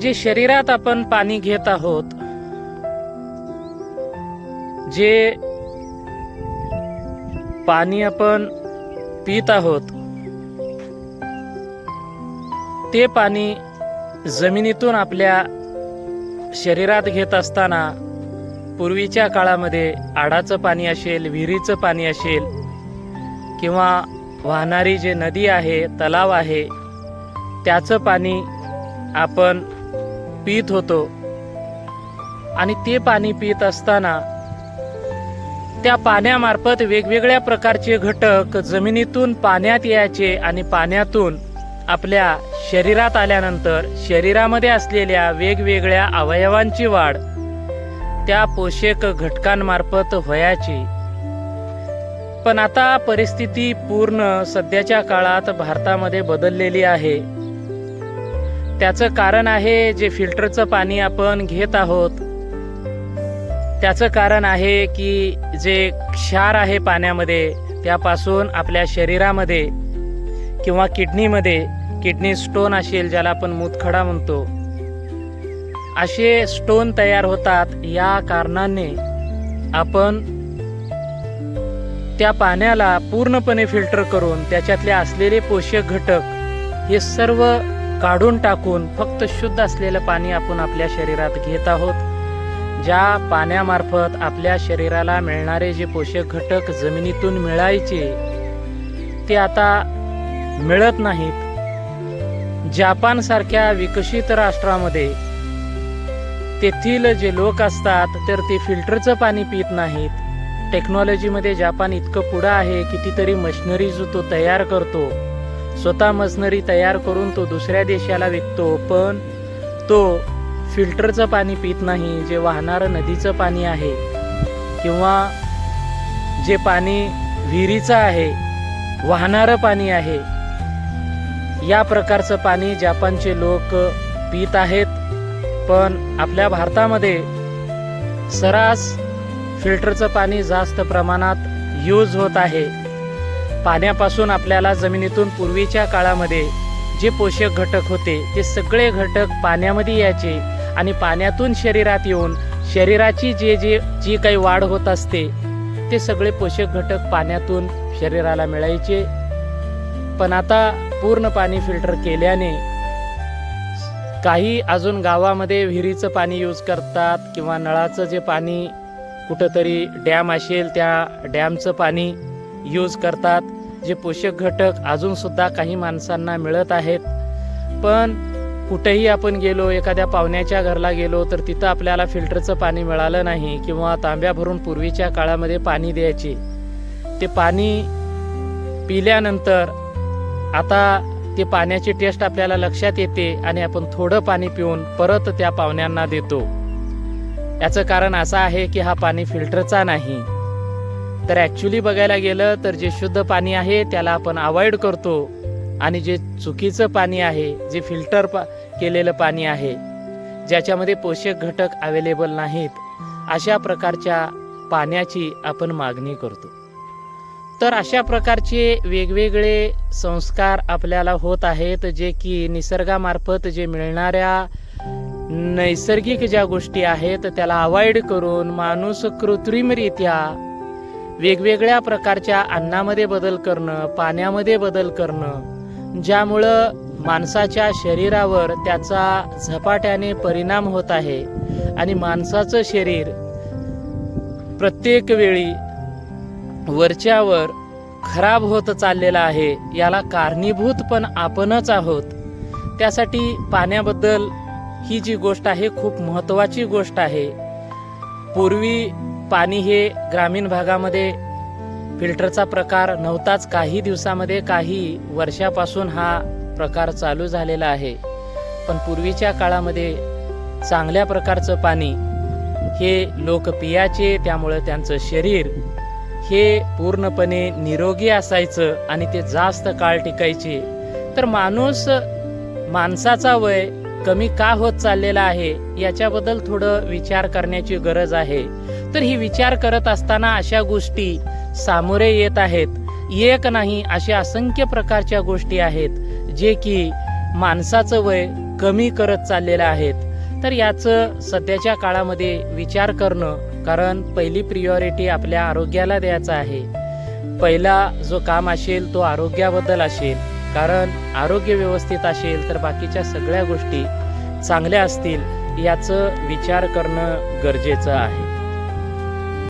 जे शरीरात आपण पाणी घेत आहोत जे पाणी आपण पित आहोत ते पाणी जमिनीतून आपल्या शरीरात घेत असताना पूर्वीच्या काळामध्ये आडाचं पाणी असेल विहिरीचं पाणी असेल किंवा वाहणारी जे नदी आहे तलाव आहे त्याचं पाणी आपण पित होतो. आणि ते पाणी पित असताना त्या पाण्यामार्फत वेगवेगळ्या प्रकारचे घटक जमिनीतून पाण्यात यायचे आणि पाण्यातून आपल्या शरीरात आल्यानंतर शरीरामध्ये असलेल्या वेगवेगळ्या अवयवांची वाढ त्या पोषक घटकांमार्फत व्हायची. पण आता परिस्थिती पूर्ण सध्याच्या काळात भारतामध्ये बदललेली आहे. त्याचं कारण आहे जे फिल्टरचं पाणी आपण घेत आहोत. त्याचं कारण आहे की जे क्षार आहे पाण्यामध्ये त्यापासून आपल्या शरीरामध्ये किंवा किडनीमध्ये किडनी स्टोन असेल ज्याला आपण मूतखडा म्हणतो. असे स्टोन तयार होतात या कारणाने आपण त्या पाण्याला पूर्णपणे फिल्टर करून त्याच्यातले असलेले पोषक घटक हे सर्व काढून टाकून फक्त शुद्ध असलेलं पाणी आपण आपल्या शरीरात घेत आहोत. ज्या पाण्यामार्फत आपल्या शरीराला मिळणारे जे पोषक घटक जमिनीतून मिळायचे ते आता मिळत नाहीत. जापानसारख्या विकसित राष्ट्रामध्ये तेथील जे लोक असतात तर ते फिल्टरचं पाणी पित नाहीत. टेक्नॉलॉजीमध्ये जपान इतकं पुढं आहे कितीतरी मशिनरी जो तो तयार करतो. स्वतः मशनरी तयार करून तो दुसऱ्या देशाला विकतो पण तो फिल्टरचं पाणी पित नाही जे वाहणारं नदीचं पाणी आहे. किंवा जे पाणी विहिरीचं आहे वाहणारं पाणी आहे. या प्रकारचं पाणी जपानचे लोक पित आहेत पण आपल्या भारतामध्ये सरास फिल्टरचं पाणी जास्त प्रमाणात यूज होत आहे. पाण्यापासून आपल्याला जमिनीतून पूर्वीच्या काळामध्ये जे पोषक घटक होते ते सगळे घटक पाण्यामध्ये यायचे आणि पाण्यातून शरीरात येऊन शरीराची जे जे जी काही वाढ होत असते ते सगळे पोषक घटक पाण्यातून शरीराला मिळायचे. पण आता पूर्ण पाणी फिल्टर केल्याने काही अजून गावामध्ये विहिरीचं पाणी यूज करतात किंवा नळाचं जे पाणी कुठंतरी डॅम असेल त्या डॅमचं पाणी यूज करतात. जे पोषक घटक अजूनसुद्धा काही माणसांना मिळत आहेत. पण कुठेही आपण गेलो एखाद्या पाहुण्याच्या घरला गेलो तर तिथं आपल्याला फिल्टरचं पाणी मिळालं नाही किंवा तांब्या भरून पूर्वीच्या काळामध्ये पाणी द्यायचे. ते पाणी पिल्यानंतर आता ते पाण्याची टेस्ट आपल्याला लक्षात येते आणि आपण थोडं पाणी पिऊन परत त्या पाहुण्यांना देतो. याचं कारण असं आहे की हा पाणी फिल्टरचा नाही. तर ॲक्च्युली बघायला गेलं तर जे शुद्ध पाणी आहे त्याला आपण अवॉइड करतो. आणि जे चुकीचं पाणी आहे जे फिल्टर पा केलेलं पाणी आहे ज्याच्यामध्ये पोषक घटक अवेलेबल नाहीत अशा प्रकारच्या पाण्याची आपण मागणी करतो. तर अशा प्रकारचे वेगवेगळे संस्कार आपल्याला होत आहेत जे की निसर्गामार्फत जे मिळणाऱ्या नैसर्गिक ज्या गोष्टी आहेत त्याला अवॉइड करून माणूस कृत्रिमरित्या वेगवेगळ्या प्रकारच्या अन्नामध्ये बदल करणं पाण्यामध्ये बदल करणं ज्यामुळं माणसाच्या शरीरावर त्याचा झपाट्याने परिणाम होत आहे आणि माणसाचं शरीर प्रत्येक वेळी वरच्यावर खराब होत चाललेला आहे याला कारणीभूत पण आपणच आहोत. त्यासाठी पाण्याबद्दल ही जी गोष्ट आहे खूप महत्त्वाची गोष्ट आहे. पूर्वी पाणी हे ग्रामीण भागामध्ये फिल्टरचा प्रकार नव्हताच. काही दिवसामध्ये काही वर्षापासून हा प्रकार चालू झालेला आहे. पण पूर्वीच्या काळामध्ये चांगल्या प्रकारचं पाणी हे लोक पियाचे त्यामुळं त्यांचं शरीर हे पूर्णपणे निरोगी असायचं आणि ते जास्त काळ टिकायचे. तर माणूस माणसाचा वय कमी का होत चाललेला आहे याच्याबद्दल थोडं विचार करण्याची गरज आहे. तर ही विचार करत असताना अशा गोष्टी सामोरे येत आहेत. एक नाही अशा असंख्य प्रकारच्या गोष्टी आहेत जे की माणसाचं वय कमी करत चाललेलं आहेत. तर याचं सध्याच्या काळामध्ये विचार करणं कारण पहिली प्रियॉरिटी आपल्या आरोग्याला द्यायचं आहे. पहिला जो काम असेल तो आरोग्याबद्दल असेल. कारण आरोग्य व्यवस्थित असेल तर बाकीच्या सगळ्या गोष्टी चांगल्या असतील याचं विचार करणं गरजेचं आहे.